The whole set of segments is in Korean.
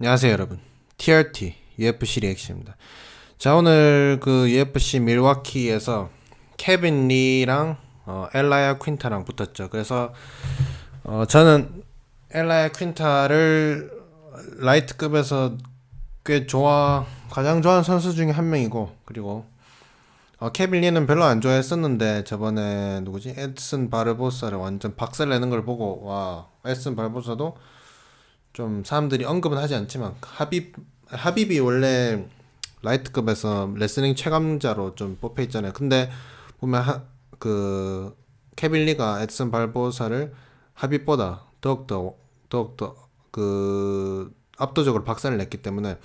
안녕하세요 여러분. TRT UFC 리액션입니다. 자 오늘 그 UFC 밀와키에서 케빈 리랑 어, 엘라야 퀸타랑 붙었죠. 그래서 어, 저는 엘라야 퀸타를 라이트급에서 꽤 좋아 가장 좋아하는 선수 중에 한 명이고 그리고 어, 케빈 리는 별로 안 좋아했었는데 저번에 누구지? 에드슨 바르보사를 완전 박살내는 걸 보고 와 에드슨 바르보사도 좀 사람들이 언급은 하지 않지만 하빕 하빕이 원래 라이트급에서 레슬링 최강자로 좀 뽑혀 있잖아요. 근데 보면 하, 그 케빈 리가 에드슨 발보사를 하빕보다 더욱더 더욱더 그 압도적으로 박살을 냈기 때문에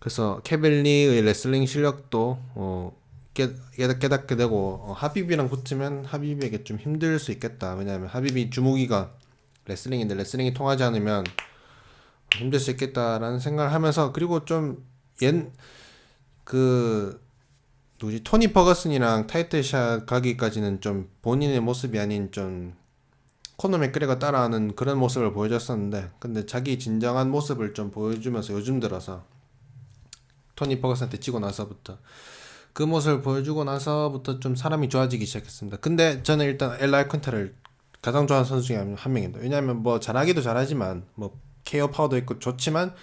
그래서 케빈 리의 레슬링 실력도 어 깨, 깨닫- 깨닫 게 되고 어, 하빕이랑 붙으면 하빕에게 좀 힘들 수 있겠다. 왜냐하면 하빕이 주무기가 레슬링인데 레슬링이 통하지 않으면 힘들 수 있겠다라는 생각을 하면서 그리고 좀옛그 누구지 토니 퍼거슨이랑 타이틀샷 가기까지는 좀 본인의 모습이 아닌 좀 코너 맥그레가 따라하는 그런 모습을 보여줬었는데 근데 자기 진정한 모습을 좀 보여주면서 요즘 들어서 토니 퍼거슨한테 지고 나서부터 그 모습을 보여주고 나서부터 좀 사람이 좋아지기 시작했습니다. 근데 저는 일단 엘라 콘타를 가장 좋아하는 선수 중에 한 명입니다. 왜냐하면 뭐 잘하기도 잘하지만 뭐 케어 파워도 있고 좋지만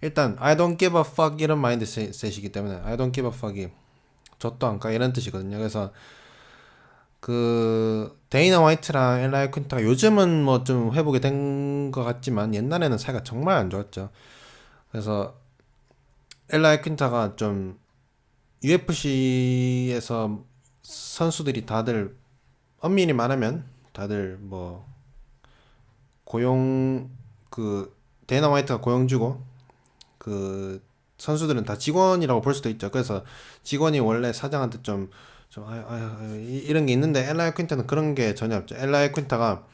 일단 I don't give a fuck 이런 마인드셋이기 때문에 I don't give a fuck이 젖도 안까 이런 뜻이거든요. 그래서 그 데이나 화이트랑 엘라이 퀸타가 요즘은 뭐 좀 회복이 된 것 같지만 옛날에는 사이가 정말 안 좋았죠. 그래서 엘라이 퀸타가 좀 UFC에서 선수들이 다들 엄밀히 말하면 다들 뭐 고용 그 데이나 화이트가 고용주고 그 선수들은 다 직원이라고 볼 수도 있죠. 그래서 직원이 원래 사장한테 좀, 좀, 아유, 아유, 이- 이런 게 있는데, 엘라이 퀸타는 그런 게 전혀 없죠. 엘라이 퀸타가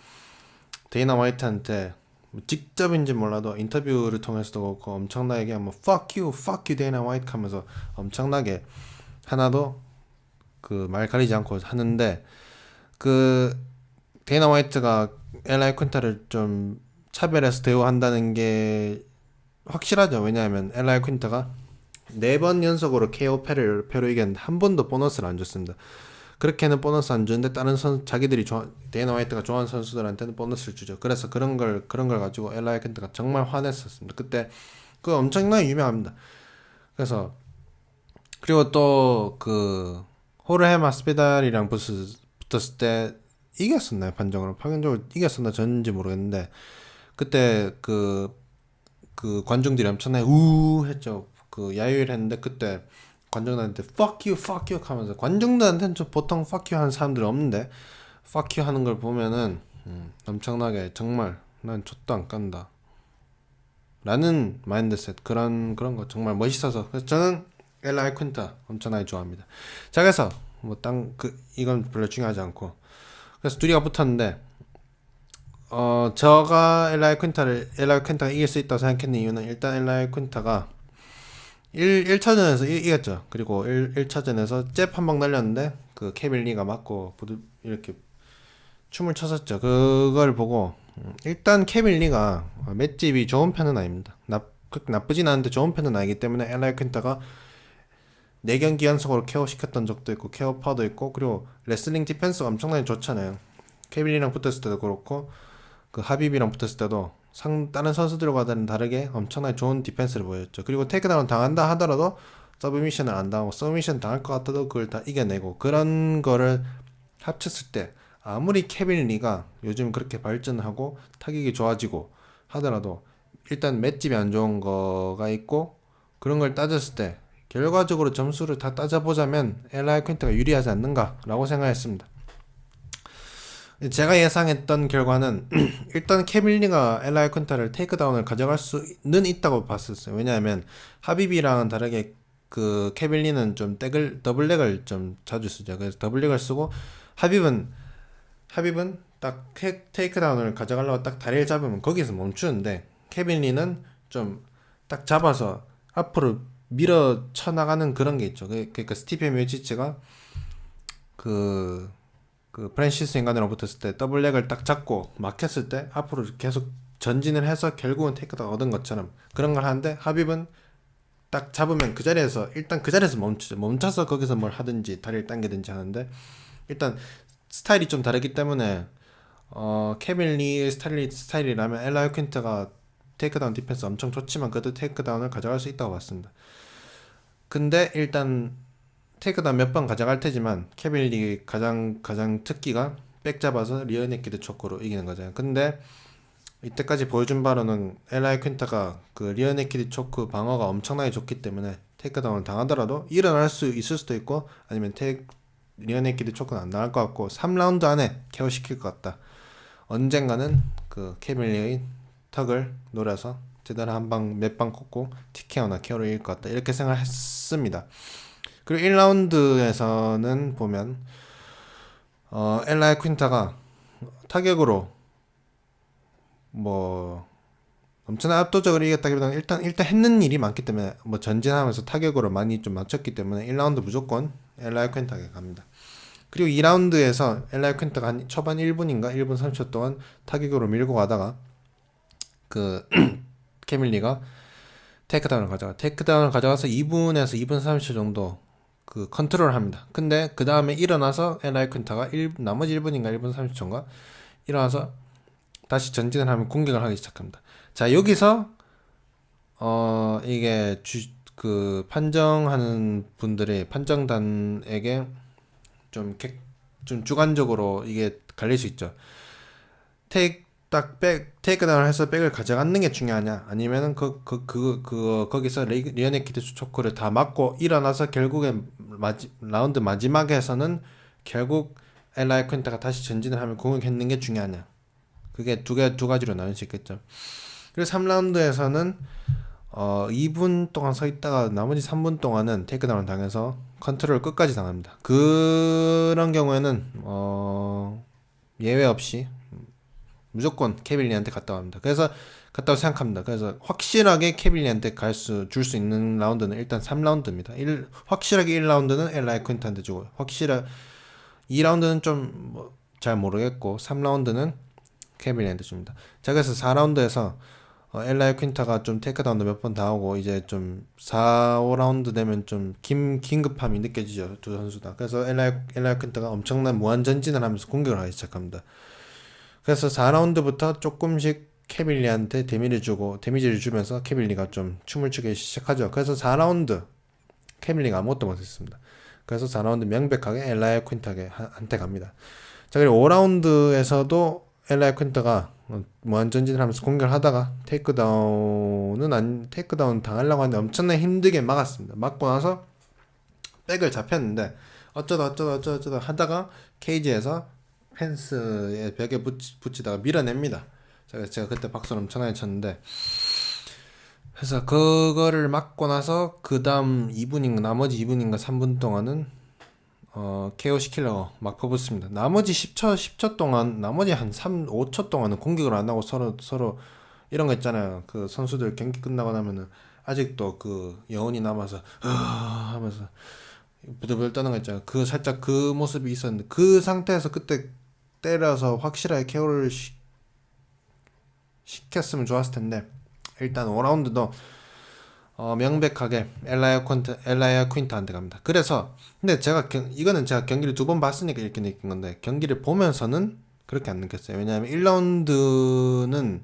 데이나 화이트한테 뭐 직접인지 몰라도 인터뷰를 통해서도 그렇고 엄청나게 그냥 뭐, fuck you, fuck you, 데이나 화이트 하면서 엄청나게 하나도 그 말 가리지 않고 하는데, 그, 데이나 화이트가 엘라이 퀸타를 좀 차별해서 대우한다는 게 확실하죠. 왜냐하면 엘라이 퀸타가 네 번 연속으로 KO 패를 패로 이겼는데 한 번도 보너스를 안 줬습니다. 그렇게는 보너스 안 주는데 다른 선 자기들이 좋아 데이나 화이트가 좋아하는 선수들한테는 보너스를 주죠. 그래서 그런 걸 그런 걸 가지고 엘라이 퀸타가 정말 화냈었습니다. 그때 그 엄청나게 유명합니다. 그래서 그리고 또 그 호르헤 마스피달이랑 붙었, 붙었을 때 이겼었나요 판정으로 판정으로 이겼었나 졌는지 모르겠는데 그때 그 그 관중들이 엄청나게 우 했죠. 그 야유를 했는데 그때 관중들한테 fuck you, fuck you 하면서 관중들한테는 좀 보통 fuck you 하는 사람들이 없는데 fuck you 하는 걸 보면은 음, 엄청나게 정말 난 족도 안 깐다. 라는 마인드셋 그런 그런 거 정말 멋있어서 그래서 저는 엘라 퀸타 엄청나게 좋아합니다. 자 그래서 뭐 땅 그 이건 별로 중요하지 않고 그래서 둘이가 붙었는데 어, 저가 엘라이 퀸타를, 엘라이 퀸타가 이길 수 있다고 생각했는 이유는 일단 엘라이 퀸타가 1, 1차전에서 이, 이겼죠. 그리고 1, 1차전에서 잽 한 방 날렸는데 그 케빈 리가 맞고 부두, 이렇게 춤을 췄었죠. 그걸 보고 음, 일단 케빈 리가 맷집이 좋은 편은 아닙니다. 나, 나쁘진 않은데 좋은 편은 아니기 때문에 엘라이 퀸타가 4경기 연속으로 케어 시켰던 적도 있고 케어 파도 있고 그리고 레슬링 디펜스가 엄청나게 좋잖아요. 케빈이랑 붙었을 때도 그렇고 그 하빕이랑 붙었을 때도 상 다른 선수들과는 다르게 엄청나게 좋은 디펜스를 보였죠. 그리고 테이크다운 당한다 하더라도 서브미션을 안 당하고 서브미션 당할 것 같아도 그걸 다 이겨내고 그런 거를 합쳤을 때 아무리 케빈 리가 요즘 그렇게 발전하고 타격이 좋아지고 하더라도 일단 맷집이 안 좋은 거가 있고 그런 걸 따졌을 때 결과적으로 점수를 다 따져보자면 엘라이 퀸트가 유리하지 않는가라고 생각했습니다. 제가 예상했던 결과는 일단 케빌리가 엘라이 콘타를 테이크다운을 가져갈 수는 있다고 봤었어요. 왜냐하면 하비비랑은 다르게 그 케빌리는 좀 덱을 더블렉을 좀 자주 쓰죠. 그래서 더블렉을 쓰고 하빕은 하빕은 딱 테- 테이크다운을 가져가려고 딱 다리를 잡으면 거기서 멈추는데 케빌리는 좀 딱 잡아서 앞으로 밀어 쳐 나가는 그런 게 있죠. 그- 그러니까 스티펜 미치치가 그 그 프랜시스 인간이랑 붙었을 때 더블렉을 딱 잡고 막혔을 때 앞으로 계속 전진을 해서 결국은 테이크다운 얻은 것처럼 그런 걸 하는데 하빕은 딱 잡으면 그 자리에서 일단 그 자리에서 멈추죠. 멈춰서 거기서 뭘 하든지 다리를 당기든지 하는데 일단 스타일이 좀 다르기 때문에 어 케빈 리 스타일 스타일이라면 엘라 퀸트가 테이크다운 디펜스 엄청 좋지만 그래도 테이크다운을 가져갈 수 있다고 봤습니다. 근데 일단 테이크다운 몇번 가져갈 테지만 케빈 리 가장 가장 특기가 백 잡아서 리어 네키드 초크로 이기는 거잖아요. 근데 이때까지 보여준 바로는 엘라이 퀸타가 그 리어 네키드 초크 방어가 엄청나게 좋기 때문에 테이크다운을 당하더라도 일어날 수 있을 수도 있고 아니면 테이 리어 네키드 초크는 안 나갈 것 같고 3라운드 안에 케어 시킬 것 같다. 언젠가는 그 케빈 리의 턱을 노려서 제대로 한 방 몇 방 꽂고 TKO나 케어를 이길 것 같다. 이렇게 생각했습니다. 그리고 1라운드에서는 보면 어 엘라이 퀸타가 타격으로 뭐 엄청나 압도적으로 이겼다기보다는 일단 일단 했는 일이 많기 때문에 뭐 전진하면서 타격으로 많이 좀 맞췄기 때문에 1라운드 무조건 엘라이 퀸타게 갑니다. 그리고 2라운드에서 엘라이 퀸타가 한 초반 1분인가 1분 30초 동안 타격으로 밀고 가다가 그 케밀리가 테이크다운을 가져가 테이크다운을 가져가서 2분에서 2분 30초 정도 그 컨트롤을 합니다. 근데 그 다음에 일어나서 엘라이 퀸타가 1, 나머지 1분인가 1분 30초인가 일어나서 다시 전진을 하면 공격을 하기 시작합니다. 자 여기서 어 이게 주 그 판정하는 분들이 판정단에게 좀, 객, 좀 주관적으로 이게 갈릴 수 있죠. 테이크 딱 백 테이크다운을 해서 백을 가져가는 게 중요하냐 아니면은 그 그 그 그 거기서 레이, 리어네키드 초크를 다 맞고 일어나서 결국에 마지, 라운드 마지막에서는 결국 엘라이 퀸타가 다시 전진을 하면 공격했는 게 중요하냐 그게 두 개 두 가지로 나눌 수 있겠죠. 그리고 3라운드에서는 어 2분 동안 서 있다가 나머지 3분 동안은 테이크다운 당해서 컨트롤 끝까지 당합니다. 그런 경우에는 어 예외 없이 무조건 케빌리한테 갔다 옵니다. 그래서 갔다고 생각합니다. 그래서 확실하게 케빌리한테 갈 수 줄 수 있는 라운드는 일단 3라운드입니다. 1, 확실하게 1라운드는 엘라이 퀸트한테 주고 확실하 2라운드는 좀잘 모르겠고 3라운드는 케빌리한테 줍니다. 자 그래서 4라운드에서 어, 엘라이 퀸타가 좀 테이크다운도 몇 번 당하고 이제 좀 4, 5라운드 되면 좀 긴, 긴급함이 느껴지죠 두 선수 다. 그래서 엘라이 엘라이 퀸타가 엄청난 무한 전진을 하면서 공격을 하기 시작합니다. 그래서 4라운드부터 조금씩 케빌리한테 데미를 주고 데미지를 주면서 케빌리가 좀 춤을 추기 시작하죠. 그래서 4라운드 케빌리가 아무것도 못했습니다. 그래서 4라운드 명백하게 엘라이 퀸타게 한테 갑니다. 자 그리고 5라운드에서도 엘라이 퀸타가 무한 전진을 하면서 공격을 하다가 테이크다운은 안 테이크다운 당하려고 하는데 엄청나게 힘들게 막았습니다. 막고 나서 백을 잡혔는데 어쩌다 어쩌다 어쩌다 어쩌다 하다가 케이지에서 펜스의 벽에 붙이, 붙이다가 밀어냅니다. 제가 제가 그때 박수를 엄청나게 쳤는데 그래서 그거를 막고 나서 그 다음 2분인가 나머지 2분인가 3분 동안은 어, KO 시키려고 막 퍼붓습니다. 나머지 10초, 10초 동안, 나머지 한 3, 5초 동안은 공격을 안 하고 서로, 서로, 이런 거 있잖아요. 그 선수들 경기 끝나고 나면은, 아직도 그 여운이 남아서, 아, 하면서, 부들부들 떠는 거 있잖아요. 그 살짝 그 모습이 있었는데, 그 상태에서 그때 때려서 확실하게 KO를 시, 시켰으면 좋았을 텐데, 일단 5라운드도 어, 명백하게 엘라이어 퀸트 엘라이어 퀸트한테 갑니다. 그래서 근데 제가 경, 이거는 제가 경기를 두 번 봤으니까 이렇게 느낀 건데 경기를 보면서는 그렇게 안 느꼈어요. 왜냐하면 1라운드는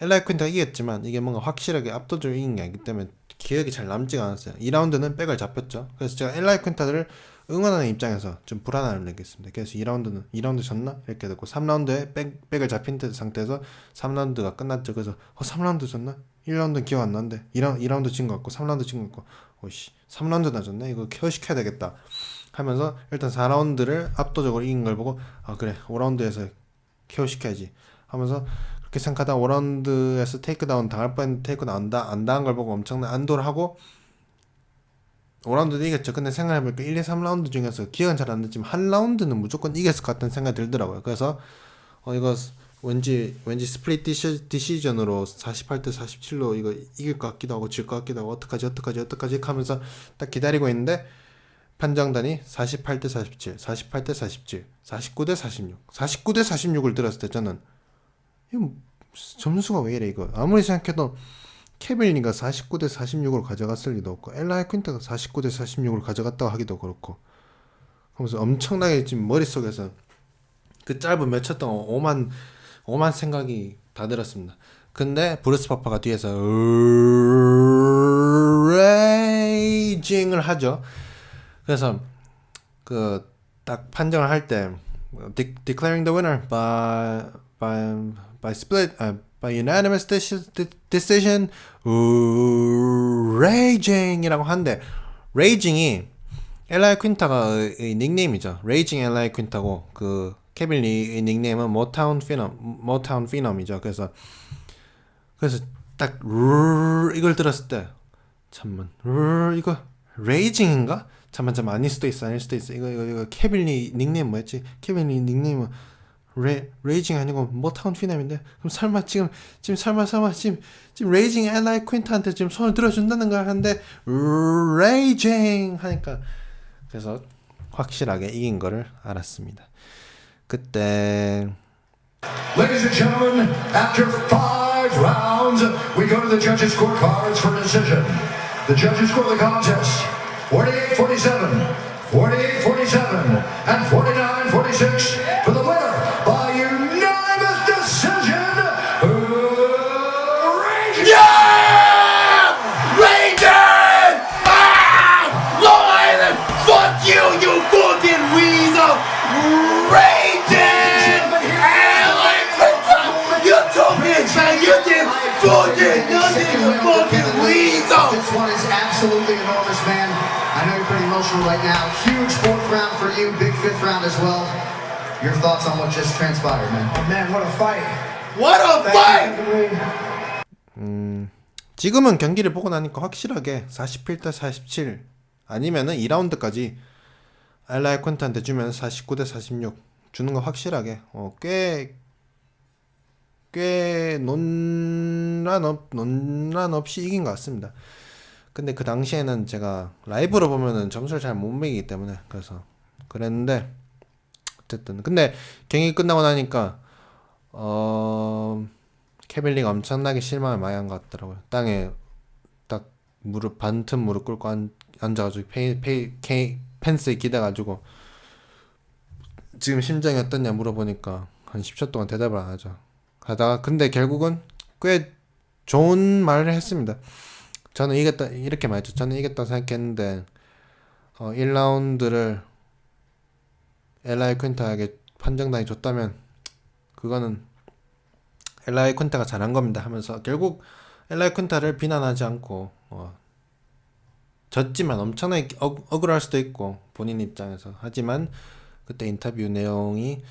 엘라이어 퀸트가 이겼지만 이게 뭔가 확실하게 압도적으로 게 아니기 때문에 기억이 잘 남지가 않았어요. 2라운드는 백을 잡혔죠. 그래서 제가 엘라이어 퀸트를 응원하는 입장에서 좀 불안함을 느꼈습니다. 그래서 2라운드는 2라운드 졌나? 이렇게 됐고 3라운드에 백, 백을 잡힌 상태에서 3라운드가 끝났죠. 그래서 어 3라운드 졌나? 1라운드 기억 안 나는데 2라, 2라운드 진 것 같고 3라운드 진 것 같고 오씨 3라운드 나졌네 이거 케어 시켜야 되겠다 하면서 일단 4라운드를 압도적으로 이긴 걸 보고 아 그래 5라운드에서 케어 시켜야지 하면서 그렇게 생각하다 5라운드에서 테이크다운 당할 뻔 테이크다운 안, 다, 안 당한 걸 보고 엄청난 안도를 하고 5라운드도 이겼죠. 근데 생각해보니까 1, 2, 3라운드 중에서 기억은 잘안 나지만 한 라운드는 무조건 이겼을 것 같다는 생각이 들더라고요. 그래서 어 이거 왠지 왠지 스플릿 디시, 디시전으로 48대 47로 이거 이길 것 같기도 하고 질 것 같기도 하고 어떡하지 어떡하지 어떡하지 하면서 딱 기다리고 있는데 판정단이 48대 47, 48대 47, 49대 46, 49대 46을 들었을 때 저는 이거 점수가 왜 이래 이거 아무리 생각해도 케빌리가 49 대 46으로 가져갔을 리도 없고 엘라 이 퀸타가 49 대 46으로 가져갔다고 하기도 그렇고 그러면서 엄청나게 지금 머릿속에서 그 짧은 몇초 동안 오만 오만 생각이 다 들었습니다. 근데 브루스 파파가 뒤에서 레이징을 하죠. 그래서 그 딱 판정을 할 때 declaring the winner by by by split uh, by unanimous deci- decision raging이라고 하는데 raging이 엘라이 퀸타가의 닉네임이죠. 레이징 엘라이 퀸타고 그 케빈 리의 닉네임은 모타운 피넘 모타운 피넘이죠. 그래서 그래서 딱 르- 이걸 들었을 때 잠만 르- 이거 레이징인가? 잠만 잠만 아닐 수도 있어 아닐 수도 있어 이거 이거 이거 케빈 리 닉네임 뭐였지? 케빈 리 닉네임은 레 레이징 아니고 모타운 피넘인데 그럼 설마 지금 지금 설마 설마 지금 지금 레이징 엘라이 퀸타한테 지금 손을 들어준다는 걸 하는데 레이징 하니까 그래서 확실하게 이긴 거를 알았습니다. 그때 Ladies and gentlemen, after five rounds, we go to the judges' scorecards for decision. The judges score the contest 48 47, 48 47, and 49 46 for the winner you, fucking weasel! Clinton! You told me like you did fucking nothing, you fucking weasel! This one is absolutely enormous, man. I know you're pretty emotional right now. Huge fourth round for you, big fifth round as well. Your thoughts on what just transpired, man? Oh, man, what a fight. What a fight! 지금은 경기를 보고 나니까 확실하게 48대 47 아니면은 2라운드까지 엘라이 콘트한테 주면 49대 46 주는 거 확실하게 어, 꽤, 꽤 논란, 없, 논란 없이 이긴 것 같습니다. 근데 그 당시에는 제가 라이브로 보면은 점수를 잘 못 매기기 때문에 그래서 그랬는데 어쨌든 근데 경기 끝나고 나니까 어 케빌리가 엄청나게 실망을 많이 한 것 같더라고요. 땅에 딱 무릎 반틈 무릎 꿇고 앉, 앉아가지고 페이, 페이, 펜스에 기대가지고 지금 심정이 어떻냐 물어보니까 한 10초 동안 대답을 안 하죠. 하다가 근데 결국은 꽤 좋은 말을 했습니다. 저는 이겼다 이렇게 말했죠. 저는 이겼다 생각했는데 어, 1라운드를 엘라이 퀸타에게 판정당이 줬다면 그거는 엘라이 쿤타가 잘한 겁니다 하면서 결국 엘라이 쿤타를 비난하지 않고 어, 졌지만 엄청나게 억, 억울할 수도 있고 본인 입장에서 하지만 그때 인터뷰 내용이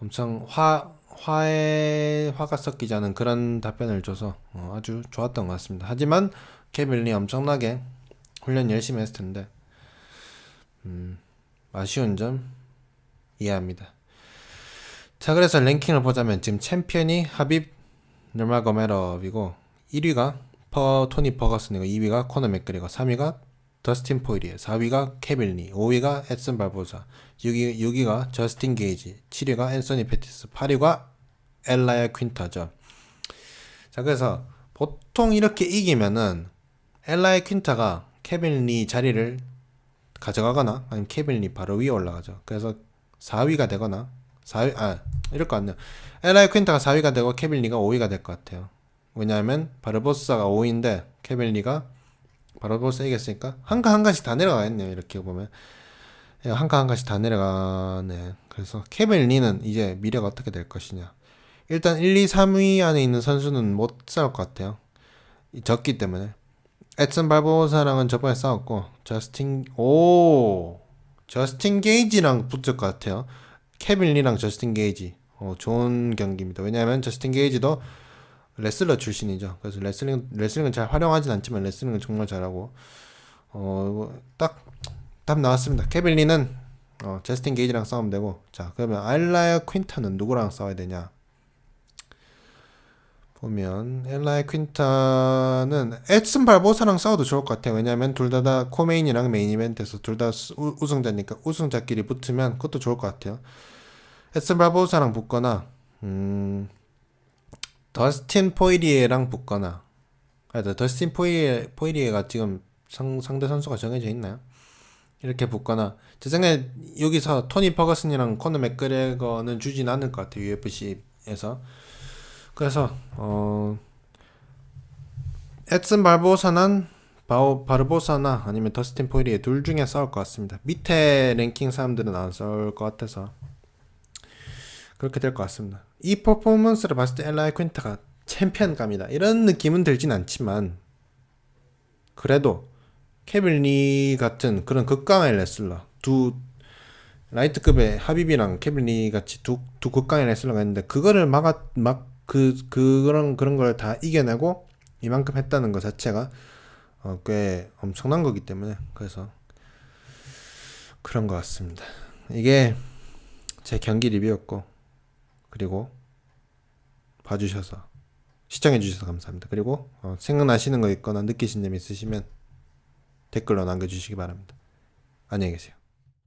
엄청 화 화에 화가 섞이지 않은 그런 답변을 줘서 어, 아주 좋았던 것 같습니다. 하지만 케빌리 엄청나게 훈련 열심히 했을 텐데 음, 아쉬운 점 이해합니다. 자 그래서 랭킹을 보자면 지금 챔피언이 하빕 누마거메럽이고 1위가 퍼 토니 퍼거슨이고 2위가 코너 맥그리거 3위가 더스틴 포일이에요 4위가 케빌리 5위가 에슨 발보사 6위, 6위가 저스틴 게이지 7위가 앤소니 페티스 8위가 엘라야 퀸타죠 자 그래서 보통 이렇게 이기면은 엘라야 퀸타가 케빈 리 자리를 가져가거나 아니면 케빈 리 바로 위에 올라가죠 그래서 4위가 되거나 4위 아 이럴 것 같네요. 엘라이 퀸타가 4위가 되고 케빈 리가 5위가 될 것 같아요. 왜냐하면 바르보스가 5위인데 케빈 리가 바르보스 이겼으니까 한칸한 칸씩 다 내려가겠네요. 이렇게 보면 한칸한 칸씩 다 내려가네. 그래서 케빈 리는 이제 미래가 어떻게 될 것이냐. 일단 1, 2, 3위 안에 있는 선수는 못 싸울 것 같아요. 이- 졌기 때문에. 에슨 발보사랑은 저번에 싸웠고 저스틴 오 저스틴 게이지랑 붙을 것 같아요. 케빈 리랑 저스틴 게이지 어, 좋은 경기입니다. 왜냐하면 저스틴 게이지도 레슬러 출신이죠. 그래서 레슬링 레슬링은 잘 활용하진 않지만 레슬링은 정말 잘하고 어딱 답 나왔습니다. 케빈 리는 어, 저스틴 게이지랑 싸우면 되고 자 그러면 알라야 퀸타는 누구랑 싸워야 되냐? 보면 엘라이 퀸타는 에슨 발보사랑 싸워도 좋을 것 같아요. 왜냐하면 둘 다 다 코메인이랑 메인 이벤트에서 둘 다 우승자니까 우승자끼리 붙으면 그것도 좋을 것 같아요. 에슨 발보사랑 붙거나 음, 더스틴 포이리에랑 붙거나 하여튼 더스틴 포이리에, 포이리에가 지금 상, 상대 선수가 정해져 있나요? 이렇게 붙거나 제 생각에 여기서 토니 퍼거슨이랑 코너 맥그레거는 주진 않을 것 같아요 UFC에서 그래서 어 엑슨 발보사는 바오 바르보사나 아니면 더스틴 포이리에 둘 중에 싸울 것 같습니다 밑에 랭킹 사람들은 안 싸울 것 같아서 그렇게 될 것 같습니다. 이 퍼포먼스를 봤을 때 엘라이 퀸타가 챔피언감이다. 이런 느낌은 들진 않지만 그래도 케빈 리 같은 그런 극강의 레슬러 두 라이트급의 하비비랑 케빈 리 같이 두, 두 극강의 레슬러가 있는데 그거를 막아 막그 그런 그런 걸 다 이겨내고 이만큼 했다는 것 자체가 어, 꽤 엄청난 거기 때문에 그래서 그런 것 같습니다. 이게 제 경기 리뷰였고 그리고 봐주셔서 시청해주셔서 감사합니다. 그리고 어, 생각나시는 거 있거나 느끼신 점 있으시면 댓글로 남겨주시기 바랍니다. 안녕히 계세요.